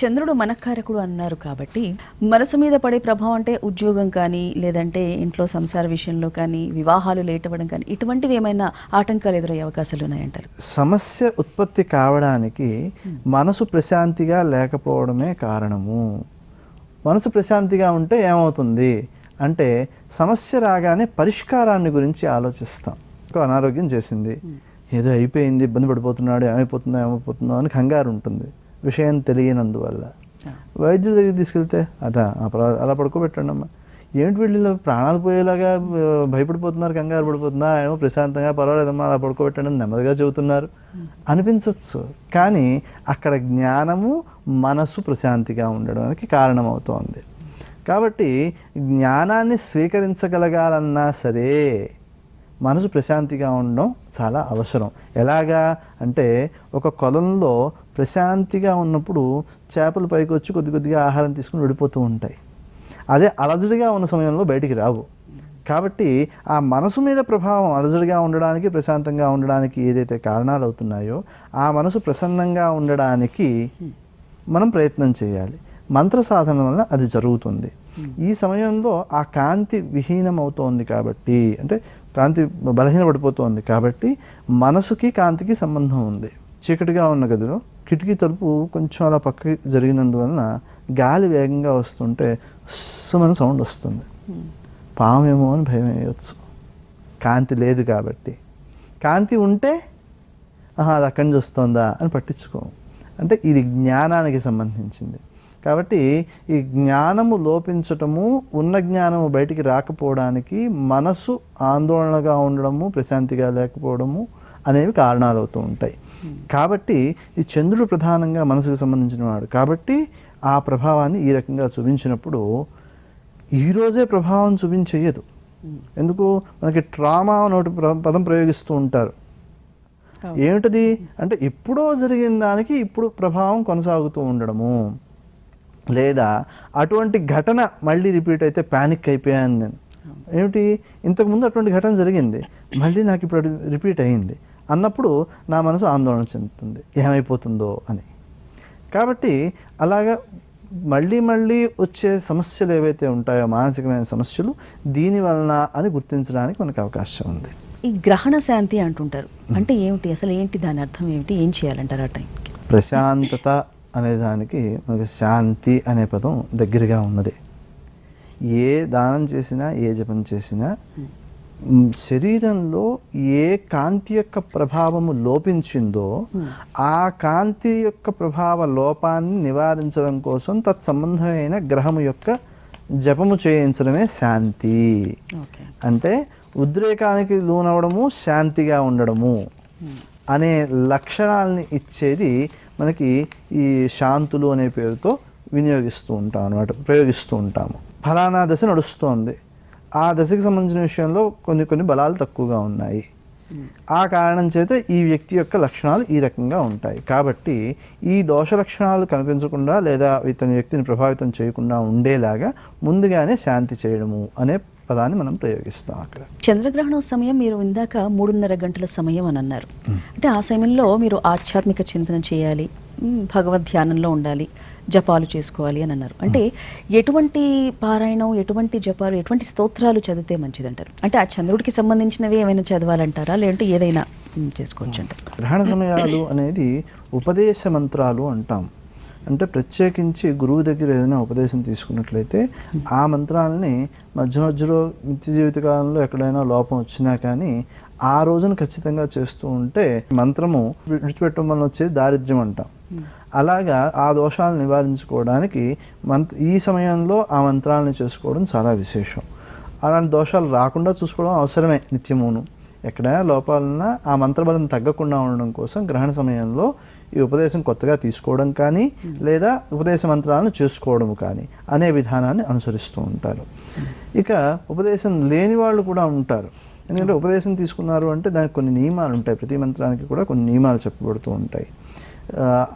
చంద్రుడు మనఃకారకుడు అన్నారు కాబట్టి మనసు మీద పడే ప్రభావం అంటే ఉద్యోగం కానీ లేదంటే ఇంట్లో సంసార విషయంలో కానీ వివాహాలు లేట్ అవ్వడం కానీ ఇటువంటివి ఏమైనా ఆటంకాలు ఎదురయ్యే అవకాశాలు ఉన్నాయంటారు? సమస్య ఉత్పత్తి కావడానికి మనసు ప్రశాంతిగా లేకపోవడమే కారణము. మనసు ప్రశాంతిగా ఉంటే ఏమవుతుంది అంటే సమస్య రాగానే పరిష్కారాన్ని గురించి ఆలోచిస్తాం. అనారోగ్యం చేసింది. ఏదో అయిపోయింది ఇబ్బంది పడిపోతున్నాడు ఏమైపోతుందో ఏమైపోతుందో అని కంగారు ఉంటుంది. విషయం తెలియనందువల్ల. వైద్యుడి దగ్గరికి తీసుకెళ్తే అదా అలా పడుకోబెట్టండి అమ్మా. ఏంటి వీళ్ళు ప్రాణాలు పోయేలాగా భయపడిపోతున్నారు కంగారు పడిపోతున్నారు ఏమో ప్రశాంతంగా పర్వాలేదమ్మా అలా పడుకోబెట్టండి నెమ్మదిగా చెబుతున్నారు. అనిపించవచ్చు కానీ అక్కడ జ్ఞానము మనస్సు ప్రశాంతిగా ఉండడానికి కారణమవుతోంది. కాబట్టి జ్ఞానాన్ని స్వీకరించగలగాలన్నా సరే మనసు ప్రశాంతిగా ఉండడం చాలా అవసరం. ఎలాగా అంటే ఒక కొలంలో ప్రశాంతిగా ఉన్నప్పుడు చేపలు పైకి వచ్చి కొద్ది కొద్దిగా ఆహారం తీసుకుని విడిపోతూ ఉంటాయి. అదే అలజడిగా ఉన్న సమయంలో బయటికి రావు. కాబట్టి ఆ మనసు మీద ప్రభావం అలజడిగా ఉండడానికి ప్రశాంతంగా ఉండడానికి ఏదైతే కారణాలు అవుతున్నాయో ఆ మనసు ప్రసన్నంగా ఉండడానికి మనం ప్రయత్నం చేయాలి. మంత్ర సాధన వల్ల అది జరుగుతుంది. ఈ సమయంలో ఆ కాంతి విహీనం అవుతోంది కాబట్టి అంటే కాంతి బలహీనపడిపోతోంది. కాబట్టి మనసుకి కాంతికి సంబంధం ఉంది. చీకటిగా ఉన్న గదిలో కిటికీ తలుపు కొంచెం అలా పక్కకి జరిగినందువలన గాలి వేగంగా వస్తుంటే మన సౌండ్ వస్తుంది. పామేమో అని భయం వేయవచ్చు కాంతి లేదు కాబట్టి. కాంతి ఉంటే ఆహా అది అక్కడి నుంచి వస్తుందా అని పట్టించుకోము. అంటే ఇది జ్ఞానానికి సంబంధించింది. కాబట్టి ఈ జ్ఞానము లోపించటము ఉన్న జ్ఞానము బయటికి రాకపోవడానికి మనసు ఆందోళనగా ఉండడము ప్రశాంతిగా లేకపోవడము అనేవి కారణాలు అవుతూ ఉంటాయి. కాబట్టి ఈ చంద్రుడు ప్రధానంగా మనసుకు సంబంధించిన వాడు. కాబట్టి ఆ ప్రభావాన్ని ఈ రకంగా చూపించినప్పుడు ఈరోజే ప్రభావం చూపించేయదు. ఎందుకు? మనకి ట్రామా అని ఒకటి ప్ర- పదం ప్రయోగిస్తూ ఉంటారు. ఏమిటది? అంటే ఎప్పుడో జరిగిన దానికి ఇప్పుడు ప్రభావం కొనసాగుతూ ఉండడము. లేదా అటువంటి ఘటన మళ్ళీ రిపీట్ అయితే ప్యానిక్ అయిపోయాను నేను. ఏమిటి? ఇంతకుముందు అటువంటి ఘటన జరిగింది. మళ్ళీ నాకు ఇప్పుడు రిపీట్ అయింది. అన్నప్పుడు నా మనసు ఆందోళన చెందుతుంది. ఏమైపోతుందో అని. కాబట్టి అలాగా మళ్ళీ మళ్ళీ వచ్చే సమస్యలు ఏవైతే ఉంటాయో మానసికమైన సమస్యలు దీని వలన అని గుర్తించడానికి మనకు అవకాశం ఉంది. ఈ గ్రహణ శాంతి అంటుంటారు. అంటే ఏమిటి? అసలు ఏంటి దాని అర్థం? ఏమిటి? ఏం చేయాలంటారు ఆ టైంకి? ప్రశాంతత అనే దానికి మనకి శాంతి అనే పదం దగ్గరగా ఉన్నది. ఏ దానం చేసినా ఏ జపం చేసినా శరీరంలో ఏ కాంతి యొక్క ప్రభావము లోపించిందో ఆ కాంతి యొక్క ప్రభావ లోపాన్ని నివారించడం కోసం తత్సంబంధమైన గ్రహము యొక్క జపము చేయించడమే శాంతి. అంటే ఉద్రేకానికి లోనవడము శాంతిగా ఉండడము అనే లక్షణాలని ఇచ్చేది మనకి ఈ శాంతులు అనే పేరుతో వినియోగిస్తూ ఉంటాం అనమాట ప్రయోగిస్తూ ఉంటాము. ఫలానా దశ నడుస్తోంది. ఆ దశకి సంబంధించిన విషయంలో కొన్ని కొన్ని బలాలు తక్కువగా ఉన్నాయి. ఆ కారణం చేత ఈ వ్యక్తి యొక్క లక్షణాలు ఈ రకంగా ఉంటాయి. కాబట్టి ఈ దోష లక్షణాలు కనిపించకుండా లేదా ఇతని వ్యక్తిని ప్రభావితం చేయకుండా ఉండేలాగా ముందుగానే శాంతి చేయడము అనే పదాన్ని మనం ప్రయోగిస్తాం అక్కడ. చంద్రగ్రహణం సమయం మీరు ఇందాక మూడున్నర గంటల సమయం అని అన్నారు. అంటే ఆ సమయంలో మీరు ఆధ్యాత్మిక చింతన చేయాలి భగవద్ ధ్యానంలో ఉండాలి. జపాలు చేసుకోవాలి అని అన్నారు. అంటే ఎటువంటి పారాయణం ఎటువంటి జపాలు ఎటువంటి స్తోత్రాలు చదివితే మంచిదంటారు? అంటే ఆ చంద్రుడికి సంబంధించినవి ఏమైనా చదవాలంటారా? లేదంటే ఏదైనా చేసుకోవచ్చు అంటారు. గ్రహణ సమయాలు అనేది ఉపదేశ మంత్రాలు అంటాం. అంటే ప్రత్యేకించి గురువు దగ్గర ఏదైనా ఉపదేశం తీసుకున్నట్లయితే ఆ మంత్రాలని మధ్య మధ్యలో నిత్య జీవిత కాలంలో ఎక్కడైనా లోపం వచ్చినా కానీ ఆ రోజున ఖచ్చితంగా చేస్తూ ఉంటే మంత్రము విడిచిపెట్టడం వల్ల వచ్చేది దారిద్ర్యం అంటాం. అలాగా ఆ దోషాలను నివారించుకోవడానికి మంత్ ఈ సమయంలో ఆ మంత్రాలను చేసుకోవడం చాలా విశేషం. అలాంటి దోషాలు రాకుండా చూసుకోవడం అవసరమే నిత్యమును. ఎక్కడైనా లోపాలున్నా ఆ మంత్రబలం తగ్గకుండా ఉండడం కోసం గ్రహణ సమయంలో ఈ ఉపదేశం కొత్తగా తీసుకోవడం కానీ లేదా ఉపదేశ మంత్రాలను చేసుకోవడం కానీ అనే విధానాన్ని అనుసరిస్తూ ఉంటారు. ఇక ఉపదేశం లేని వాళ్ళు కూడా ఉంటారు. ఎందుకంటే ఉపదేశం తీసుకున్నారు అంటే దానికి కొన్ని నియమాలు ఉంటాయి. ప్రతి మంత్రానికి కూడా కొన్ని నియమాలు చెప్పబడుతూ ఉంటాయి.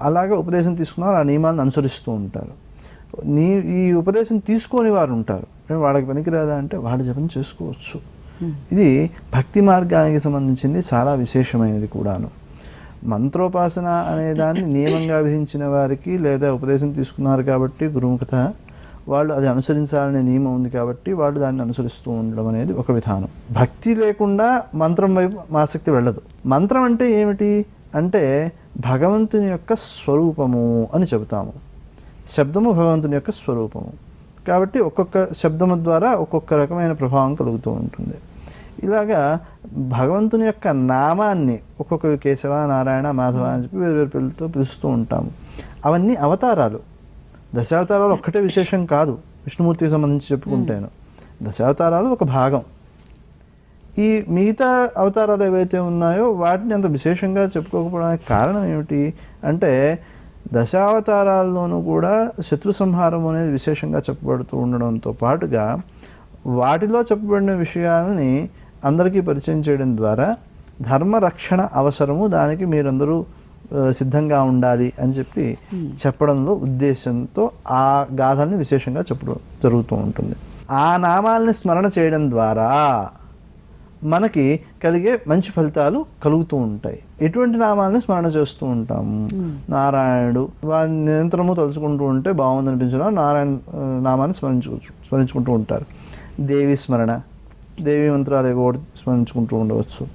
అలాగే ఉపదేశం తీసుకున్నారు ఆ నియమాలను అనుసరిస్తూ ఉంటారు. నీ ఈ ఉపదేశం తీసుకోని వారు ఉంటారు. వాళ్ళకి పనికిరాదా అంటే వాళ్ళు జపం చేసుకోవచ్చు. ఇది భక్తి మార్గానికి సంబంధించింది చాలా విశేషమైనది కూడాను. మంత్రోపాసన అనే దాన్ని నియమంగా విధించిన వారికి లేదా ఉపదేశం తీసుకున్నారు కాబట్టి గురుముఖత వాళ్ళు అది అనుసరించాలనే నియమం ఉంది కాబట్టి వాళ్ళు దాన్ని అనుసరిస్తూ ఉండడం అనేది ఒక విధానం. భక్తి లేకుండా మంత్రం వైపు ఆసక్తి వెళ్ళదు. మంత్రం అంటే ఏమిటి? అంటే భగవంతుని యొక్క స్వరూపము అని చెబుతాము. శబ్దము భగవంతుని యొక్క స్వరూపము. కాబట్టి ఒక్కొక్క శబ్దము ద్వారా ఒక్కొక్క రకమైన ప్రభావం కలుగుతూ ఉంటుంది. ఇలాగా భగవంతుని యొక్క నామాన్ని ఒక్కొక్క కేశవ నారాయణ మాధవ అని చెప్పి వేరు వేరు పేర్లతో పిలుస్తూ ఉంటాము. అవన్నీ అవతారాలు. దశావతారాలు ఒక్కటే విశేషం కాదు. విష్ణుమూర్తికి సంబంధించి చెప్పుకుంటేను. దశావతారాలు ఒక భాగం. ఈ మిగతా అవతారాలు ఏవైతే ఉన్నాయో వాటిని అంత విశేషంగా చెప్పుకోకపోవడానికి కారణం ఏమిటి అంటే దశావతారాల్లోనూ కూడా శత్రు సంహారం అనేది విశేషంగా చెప్పబడుతూ ఉండడంతో పాటుగా వాటిలో చెప్పబడిన విషయాలని అందరికీ పరిచయం చేయడం ద్వారా ధర్మ రక్షణ అవసరము దానికి మీరందరూ సిద్ధంగా ఉండాలి అని చెప్పి చెప్పడంలో ఉద్దేశంతో ఆ గాథల్ని విశేషంగా చెప్పడం జరుగుతూ ఉంటుంది. ఆ నామాల్ని స్మరణ చేయడం ద్వారా మనకి కలిగే మంచి ఫలితాలు కలుగుతూ ఉంటాయి. ఎటువంటి నామాలని స్మరణ చేస్తూ ఉంటాము? నారాయణుడు. వారిని నిరంతరము తలుచుకుంటూ ఉంటే బాగుంది అనిపించడం నారాయణ నామాన్ని స్మరించు స్మరించుకుంటూ ఉంటారు. దేవి స్మరణ. దేవి మంత్రాలు ఏవో ఒకటి స్మరించుకుంటూ ఉండవచ్చు.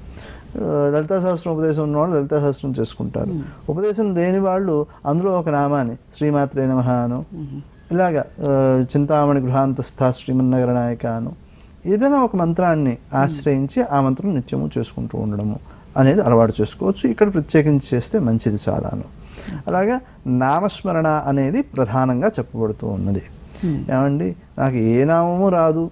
లలితా సహస్రం ఉపదేశం ఉన్నవాళ్ళు లలితా సహస్రం చేసుకుంటారు. ఉపదేశం లేని వాళ్ళు అందులో ఒక నామాన్ని శ్రీమాత్రే నమః అను. ఇలాగా చింతామణి గృహాంతస్థ శ్రీమన్నగర నాయక అను. ఏదైనా ఒక మంత్రాన్ని ఆశ్రయించి ఆ మంత్రం నిత్యము చేసుకుంటూ ఉండడము అనేది అలవాటు చేసుకోవచ్చు. ఇక్కడ ప్రత్యేకించి చేస్తే మంచిది చాలాను అలాగా నామస్మరణ అనేది ప్రధానంగా చెప్పబడుతూ ఉన్నది. ఏమండి? నాకు ఏ నామము రాదు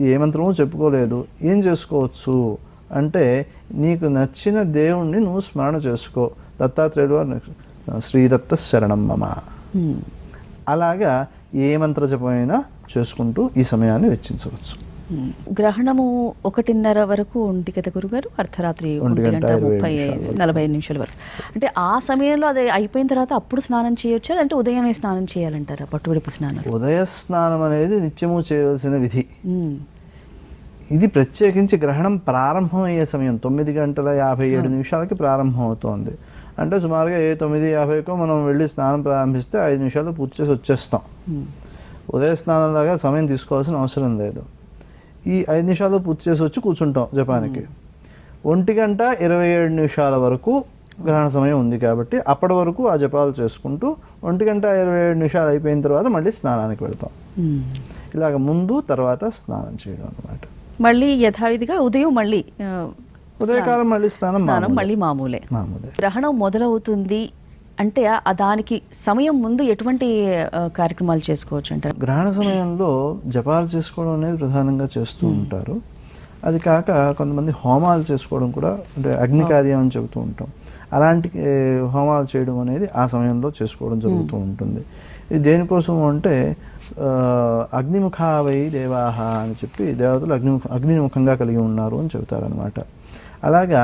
ఏ మంత్రము చెప్పుకోలేదు ఏం చేసుకోవచ్చు? అంటే నీకు నచ్చిన దేవుణ్ణి నువ్వు స్మరణ చేసుకో. దత్తాత్రేయుడు వారు శ్రీదత్త శరణం మమ. అలాగా ఏ మంత్ర జపమైనా చేసుకుంటూ ఈ సమయాన్ని వెచ్చించవచ్చు. గ్రహణము ఒకటిన్నర వరకు ఉంది కదా గురుగారు? అర్ధరాత్రి ఒంటి గంట ముప్పై. నలభై ఐదు నిమిషాల వరకు. అంటే ఆ సమయంలో అది అయిపోయిన తర్వాత అప్పుడు స్నానం చేయొచ్చా? అంటే ఉదయమే స్నానం చేయాలంటారా? పట్టువిడిపు స్నానం. ఉదయ స్నానం అనేది నిత్యము చేయవలసిన విధి. ఇది ప్రత్యేకించి గ్రహణం ప్రారంభమయ్యే సమయం. తొమ్మిది గంటల యాభై ఏడు నిమిషాలకి ప్రారంభం అవుతోంది అంటే సుమారుగా ఏ తొమ్మిది యాభైకో మనం వెళ్ళి స్నానం ప్రారంభిస్తే ఐదు నిమిషాలు పూర్తి చేసి వచ్చేస్తాం. ఉదయ స్నానం లాగా సమయం తీసుకోవాల్సిన అవసరం లేదు. ఈ ఐదు నిమిషాలు పూర్తి చేసి వచ్చి కూర్చుంటాం జపానికి. ఒంటి గంట ఇరవై ఏడు నిమిషాల వరకు గ్రహణ సమయం ఉంది కాబట్టి అప్పటి వరకు ఆ జపాలు చేసుకుంటూ ఒంటి గంట ఇరవై ఏడు నిమిషాలు అయిపోయిన తర్వాత మళ్ళీ స్నానానికి వెళ్తాం. ఇలాగ ముందు తర్వాత స్నానం చేయడం అన్నమాట. మళ్ళీ యథావిధిగా ఉదయం మళ్ళీ ఉదయకాలం మళ్ళీ స్నానం. మళ్ళీ మామూలే. మామూలే. గ్రహణం మొదలవుతుంది అంటే దానికి సమయం ముందు ఎటువంటి కార్యక్రమాలు చేసుకోవచ్చు అంటారు? గ్రహణ సమయంలో జపాలు చేసుకోవడం అనేది ప్రధానంగా చేస్తూ ఉంటారు. అది కాక కొంతమంది హోమాలు చేసుకోవడం కూడా అంటే అగ్ని కార్యం అని చెబుతూ ఉంటాం. అలాంటి హోమాలు చేయడం అనేది ఆ సమయంలో చేసుకోవడం జరుగుతూ ఉంటుంది. ఇది దేనికోసం అంటే అగ్నిముఖావై దేవాహ అని చెప్పి దేవతలు అగ్నిముఖ అగ్నిముఖంగా కలిగి ఉన్నారు అని చెబుతారనమాట అలాగా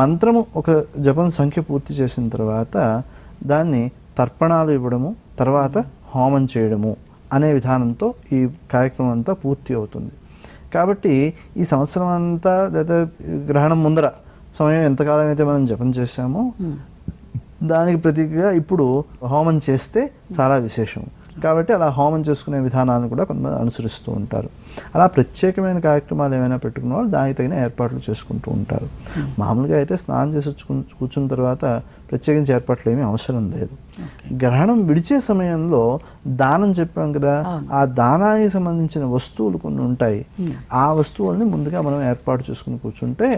మంత్రము ఒక జపం సంఖ్య పూర్తి చేసిన తర్వాత దాన్ని తర్పణాలు ఇవ్వడము తర్వాత హోమం చేయడము అనే విధానంతో ఈ కార్యక్రమం అంతా పూర్తి అవుతుంది. కాబట్టి ఈ సంవత్సరం అంతా లేదా గ్రహణం ముందర సమయం ఎంతకాలం అయితే మనం జపం చేశామో దానికి ప్రతిగా ఇప్పుడు హోమం చేస్తే చాలా విశేషం. కాబట్టి అలా హోమం చేసుకునే విధానాలను కూడా కొంతమంది అనుసరిస్తూ ఉంటారు. అలా ప్రత్యేకమైన కార్యక్రమాలు ఏమైనా పెట్టుకున్న వాళ్ళు దానికి తగిన ఏర్పాట్లు చేసుకుంటూ ఉంటారు. మామూలుగా అయితే స్నానం చేసి కూర్చున్న తర్వాత ప్రత్యేకించి ఏర్పాట్లు ఏమీ అవసరం లేదు. గ్రహణం విడిచే సమయంలో దానం చెప్పాం కదా ఆ దానానికి సంబంధించిన వస్తువులు కొన్ని ఉంటాయి. ఆ వస్తువుల్ని ముందుగా మనం ఏర్పాటు చేసుకుని కూర్చుంటే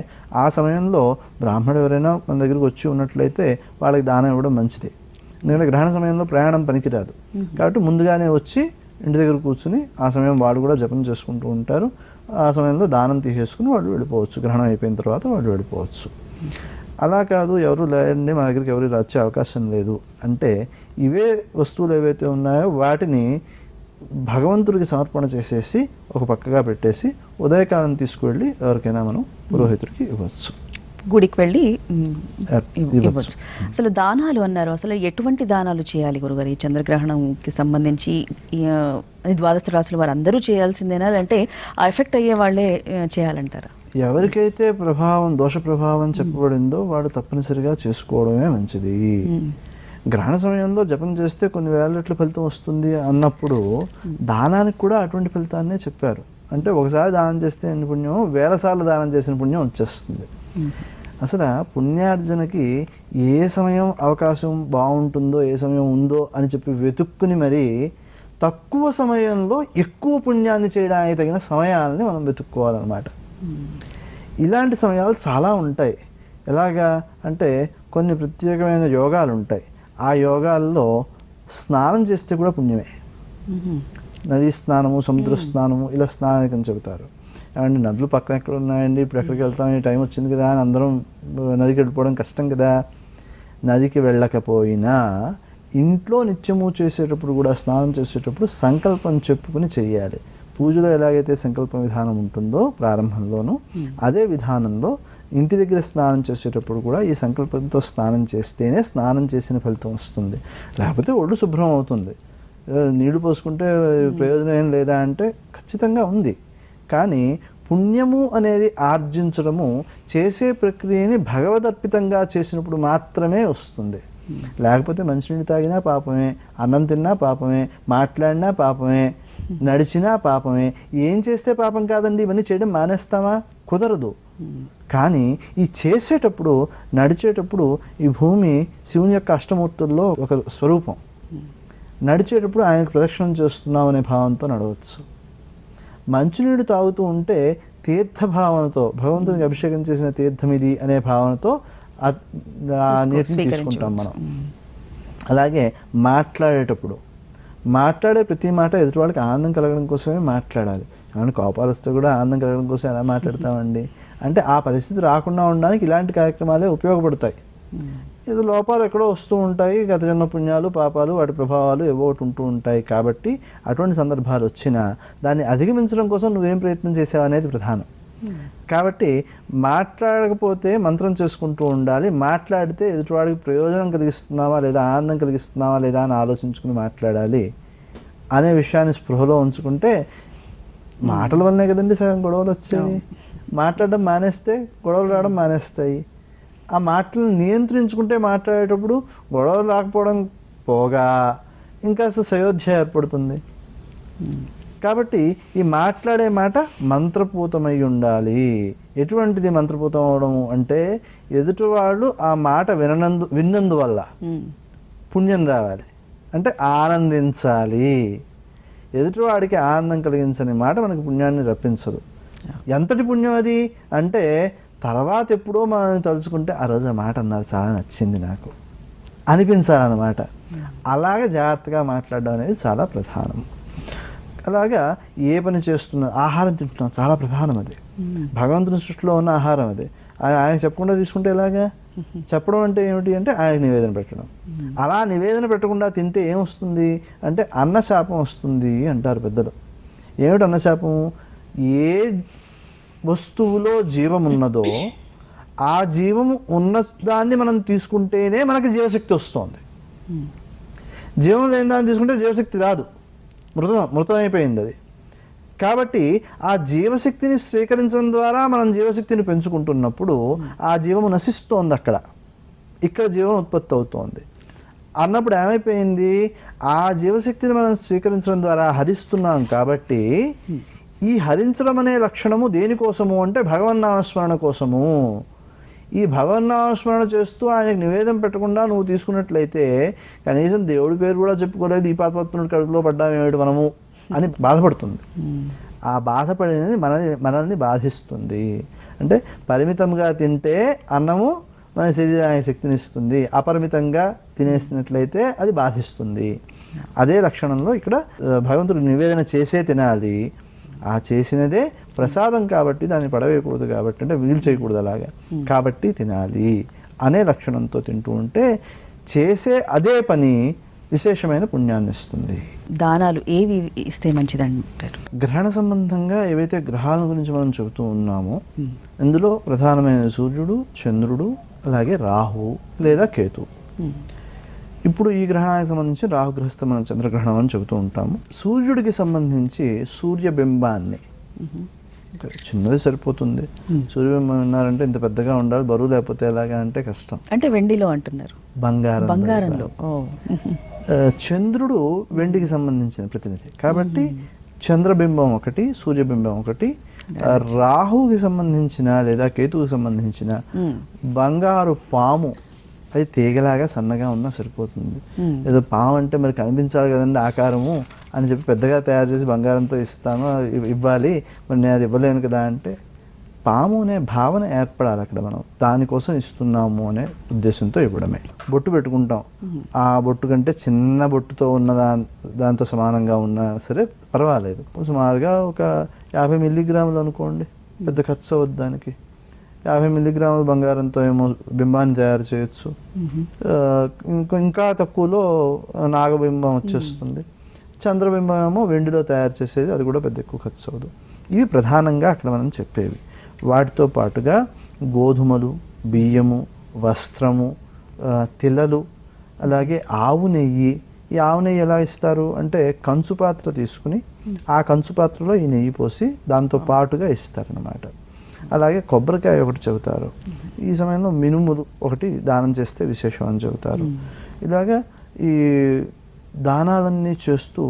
ఆ సమయంలో బ్రాహ్మణుడు ఎవరైనా మన దగ్గరికి వచ్చి ఉన్నట్లయితే వాళ్ళకి దానం ఇవ్వడం మంచిది. ఎందుకంటే గ్రహణ సమయంలో ప్రయాణం పనికిరాదు. కాబట్టి ముందుగానే వచ్చి ఇంటి దగ్గర కూర్చుని ఆ సమయం వాళ్ళు కూడా జపం చేసుకుంటూ ఉంటారు. ఆ సమయంలో దానం తీసేసుకుని వాళ్ళు వెళ్ళిపోవచ్చు. గ్రహణం అయిపోయిన తర్వాత వాళ్ళు వెళ్ళిపోవచ్చు. అలా కాదు ఎవరు లేరండి మా దగ్గరికి ఎవరు వచ్చే అవకాశం లేదు. అంటే ఇవే వస్తువులు ఏవైతే ఉన్నాయో వాటిని భగవంతుడికి సమర్పణ చేసేసి ఒక పక్కగా పెట్టేసి ఉదయకాలం తీసుకువెళ్ళి ఎవరికైనా మనం పురోహితుడికి ఇవ్వచ్చు. గుడికి వెళ్ళి ఇవ్వచ్చు. అసలు దానాలు అన్నారు. అసలు ఎటువంటి దానాలు చేయాలి గురుగారు? ఈ చంద్రగ్రహణంకి సంబంధించి ద్వాదశ రాశుల వారు అందరూ చేయాల్సిందేనా? అంటే ఆ ఎఫెక్ట్ అయ్యే వాళ్ళే చేయాలంటారా? ఎవరికైతే ప్రభావం దోష ప్రభావం చెప్పబడిందో వాడు తప్పనిసరిగా చేసుకోవడమే మంచిది. గ్రహణ సమయంలో జపం చేస్తే కొన్ని వేల రెట్ల ఫలితం వస్తుంది అన్నప్పుడు దానానికి కూడా అటువంటి ఫలితాన్నే చెప్పారు. అంటే ఒకసారి దానం చేస్తే ఎన్ని పుణ్యం వేల సార్లు దానం చేసిన పుణ్యం వచ్చేస్తుంది. అసలు పుణ్యార్జనకి ఏ సమయం అవకాశం బాగుంటుందో ఏ సమయం ఉందో అని చెప్పి వెతుక్కుని మరి తక్కువ సమయంలో ఎక్కువ పుణ్యాన్ని చేయడానికి తగిన సమయాలని మనం వెతుక్కోవాలన్నమాట. ఇలాంటి సమయాలు చాలా ఉంటాయి. ఎలాగా అంటే కొన్ని ప్రత్యేకమైన యోగాలు ఉంటాయి. ఆ యోగాల్లో స్నానం చేస్తే కూడా పుణ్యమే. నదీ స్నానము సముద్ర స్నానము ఇలా స్నానానికి అని చెబుతారు. ఏమండి నదులు పక్కన ఎక్కడ ఉన్నాయండి? ఇప్పుడు ఎక్కడికి వెళ్తాం? టైం వచ్చింది కదా అని అందరం నదికి వెళ్ళిపోవడం కష్టం కదా. నదికి వెళ్ళకపోయినా ఇంట్లో నిత్యము చేసేటప్పుడు కూడా స్నానం చేసేటప్పుడు సంకల్పం చెప్పుకుని చెయ్యాలి. పూజలో ఎలాగైతే సంకల్ప విధానం ఉంటుందో ప్రారంభంలోనూ అదే విధానంలో ఇంటి దగ్గర స్నానం చేసేటప్పుడు కూడా ఈ సంకల్పంతో స్నానం చేస్తేనే స్నానం చేసిన ఫలితం వస్తుంది. లేకపోతే ఒళ్ళు శుభ్రం అవుతుంది. నీళ్ళు పోసుకుంటే ప్రయోజనం ఏం లేదా అంటే ఖచ్చితంగా ఉంది. కానీ పుణ్యము అనేది ఆర్జించడము చేసే ప్రక్రియని భగవదర్పితంగా చేసినప్పుడు మాత్రమే వస్తుంది. లేకపోతే మంచినీళ్ళు తాగినా పాపమే అన్నం తిన్నా పాపమే మాట్లాడినా పాపమే నడిచినా పాపమే ఏం చేస్తే పాపం కాదండి? ఇవన్నీ చేయడం మానేస్తామా? కుదరదు. కానీ ఈ చేసేటప్పుడు నడిచేటప్పుడు ఈ భూమి శివుని యొక్క అష్టమూర్తుల్లో ఒక స్వరూపం. నడిచేటప్పుడు ఆయనకు ప్రదక్షిణం చేస్తున్నాం అనే భావంతో నడవచ్చు. మంచినీడు తాగుతూ ఉంటే తీర్థభావనతో భగవంతునికి అభిషేకం చేసిన తీర్థం ఇది అనే భావనతో ఆ- ఆ నీటిని తీసుకుంటాం మనం. అలాగే మాట్లాడేటప్పుడు మాట్లాడే ప్రతి మాట ఎదుటి వాళ్ళకి ఆనందం కలగడం కోసమే మాట్లాడాలి. ఏమైనా కోపాలు వస్తే కూడా ఆనందం కలగడం కోసం ఎలా మాట్లాడతామండి? అంటే ఆ పరిస్థితి రాకుండా ఉండడానికి ఇలాంటి కార్యక్రమాలే ఉపయోగపడతాయి. ఏదో లోపాలు ఎక్కడో వస్తూ ఉంటాయి గత జన్మ పుణ్యాలు పాపాలు వాటి ప్రభావాలు ఏవో ఒకటి ఉంటూ ఉంటాయి. కాబట్టి అటువంటి సందర్భాలు వచ్చినా దాన్ని అధిగమించడం కోసం నువ్వేం ప్రయత్నం చేసావు అనేది ప్రధానం. కాబట్టి మాట్లాడకపోతే మంత్రం చేసుకుంటూ ఉండాలి. మాట్లాడితే ఎదుటివాడికి ప్రయోజనం కలిగిస్తున్నావా లేదా ఆనందం కలిగిస్తున్నావా లేదా అని ఆలోచించుకుని మాట్లాడాలి అనే విషయాన్ని స్పృహలో ఉంచుకుంటే మాటల వల్లనే కదండి సగం గొడవలు వచ్చాయి మాట్లాడడం మానేస్తే గొడవలు రావడం మానేస్తాయి. ఆ మాటలను నియంత్రించుకుంటే మాట్లాడేటప్పుడు గొడవలు రాకపోవడం పోగా ఇంకా సయోధ్య ఏర్పడుతుంది. కాబట్టి ఈ మాట్లాడే మాట మంత్రపూతమై ఉండాలి. ఎటువంటిది మంత్రపూతం అవడం అంటే ఎదుటివాళ్ళు ఆ మాట వినందు విన్నందువల్ల పుణ్యం రావాలి. అంటే ఆనందించాలి. ఎదుటివాడికి ఆనందం కలిగించని మాట మనకి పుణ్యాన్ని రప్పించదు. ఎంతటి పుణ్యం అది? అంటే తర్వాత ఎప్పుడో మనం తలుచుకుంటే ఆ రోజు ఆ మాట అన్నారు చాలా నచ్చింది నాకు. అనిపించాలన్నమాట. అలాగే జాగ్రత్తగా మాట్లాడడం అనేది చాలా ప్రధానం. అలాగా ఏ పని చేస్తున్నా ఆహారం తింటున్నాం చాలా ప్రధానం అది. భగవంతుని సృష్టిలో ఉన్న ఆహారం అది. అది ఆయన చెప్పకుండా తీసుకుంటే ఎలాగా? చెప్పడం అంటే ఏమిటి అంటే ఆయన నివేదన పెట్టడం. అలా నివేదన పెట్టకుండా తింటే ఏమొస్తుంది అంటే అన్నశాపం వస్తుంది అంటారు పెద్దలు. ఏమిటి అన్నశాపం ఏ వస్తువులో జీవం ఉన్నదో ఆ జీవము ఉన్న దాన్ని మనం తీసుకుంటేనే మనకి జీవశక్తి వస్తుంది. జీవం లేని దాన్ని తీసుకుంటే జీవశక్తి రాదు. మృతం మృతమైపోయింది అది. కాబట్టి ఆ జీవశక్తిని స్వీకరించడం ద్వారా మనం జీవశక్తిని పెంచుకుంటున్నప్పుడు ఆ జీవము నశిస్తోంది అక్కడ. ఇక్కడ జీవం ఉత్పత్తి అవుతోంది. అన్నప్పుడు ఏమైపోయింది? ఆ జీవశక్తిని మనం స్వీకరించడం ద్వారా హరిస్తున్నాం కాబట్టి hmm. ఈ హరించడం అనే లక్షణము దేనికోసము అంటే భగవన్నామస్మరణ కోసము. ఈ భగవన్నామస్మరణ చేస్తూ ఆయనకు నివేదన పెట్టకుండా నువ్వు తీసుకున్నట్లయితే కనీసం దేవుడి పేరు కూడా చెప్పుకోలేదు ఈ పాపత్నుడి కడుపులో పడ్డామేమిటి మనము అని బాధపడుతుంది. ఆ బాధపడినది మన మనల్ని బాధిస్తుంది. అంటే పరిమితంగా తింటే అన్నము మన శరీరానికి శక్తిని ఇస్తుంది అపరిమితంగా తినేసినట్లయితే అది బాధిస్తుంది. అదే లక్షణంలో ఇక్కడ భగవంతుడు నివేదన చేసే తినాలి. ఆ చేసినదే ప్రసాదం కాబట్టి దాన్ని పడవేయకూడదు కాబట్టి అంటే వీలు చేయకూడదు అలాగా. కాబట్టి తినాలి అనే లక్షణంతో తింటూ ఉంటే చేసే అదే పని విశేషమైన పుణ్యాన్ని ఇస్తుంది. దానాలు ఏవి ఇస్తే మంచిదంటారు? గ్రహణ సంబంధంగా ఏవైతే గ్రహాల గురించి మనం చెబుతూ ఉన్నామో ఇందులో ప్రధానమైన సూర్యుడు చంద్రుడు అలాగే రాహు లేదా కేతు. ఇప్పుడు ఈ గ్రహణానికి సంబంధించి రాహుగ్రహస్థ మనం చంద్రగ్రహణం అని చెబుతూ ఉంటాము. సూర్యుడికి సంబంధించి సూర్యబింబాన్ని. చిన్నది సరిపోతుంది. సూర్యబింబం ఉన్నారంటే ఇంత పెద్దగా ఉండాలి బరువు లేకపోతే ఎలాగా అంటే కష్టం. అంటే వెండిలో అంటున్నారు. బంగారం బంగారంలో. చంద్రుడు వెండికి సంబంధించిన ప్రతినిధి. కాబట్టి చంద్రబింబం ఒకటి సూర్యబింబం ఒకటి ఆ, రాహువుకి సంబంధించిన లేదా కేతువుకి సంబంధించిన. బంగారు పాము అది తీగలాగా సన్నగా ఉన్నా సరిపోతుంది. ఏదో పాము అంటే మరి కనిపించాలి కదండి ఆకారము అని చెప్పి పెద్దగా తయారు చేసి బంగారంతో ఇస్తాను ఇవ్- ఇవ్వాలి. మరి నేను అది ఇవ్వలేను కదా అంటే పాము అనే భావన ఏర్పడాలి అక్కడ మనం. దానికోసం ఇస్తున్నాము అనే ఉద్దేశంతో ఇవ్వడమే. బొట్టు పెట్టుకుంటాం. ఆ బొట్టు కంటే చిన్న బొట్టుతో ఉన్న దా దాంతో సమానంగా ఉన్నా సరే పర్వాలేదు. సుమారుగా ఒక యాభై మిల్లీగ్రాములు అనుకోండి. పెద్ద ఖర్చు అవ్వద్దు దానికి. యాభై మిల్లీగ్రాముల బంగారంతో ఏమో బింబాన్ని తయారు చేయొచ్చు. ఇంకా ఇంకా తక్కువలో నాగబింబం వచ్చేస్తుంది. చంద్రబింబం ఏమో వెండిలో తయారు చేసేది అది కూడా పెద్ద ఎక్కువ ఖర్చు అవ్వదు. ఇవి ప్రధానంగా అక్కడ మనం చెప్పేవి. వాటితో పాటుగా గోధుమలు బియ్యము వస్త్రము తిలలు అలాగే ఆవు నెయ్యి. ఈ ఆవు నెయ్యి ఎలా ఇస్తారు అంటే కంచు పాత్ర తీసుకుని ఆ కంచు పాత్రలో ఈ నెయ్యి పోసి దాంతో పాటుగా ఇస్తారనమాట అలాగే కొబ్బరికాయ ఒకటి చెబుతారు ఈ సమయంలో మినుములు ఒకటి దానం చేస్తే విశేషం అని చెబుతారు ఇలాగా ఈ దానాలన్నీ చేస్తూ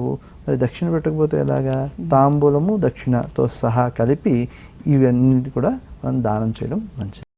మరి దక్షిణ పెట్టకపోతే ఎలాగా? తాంబూలము దక్షిణతో సహా కలిపి ఇవన్నీ కూడా మనం దానం చేయడం మంచిది.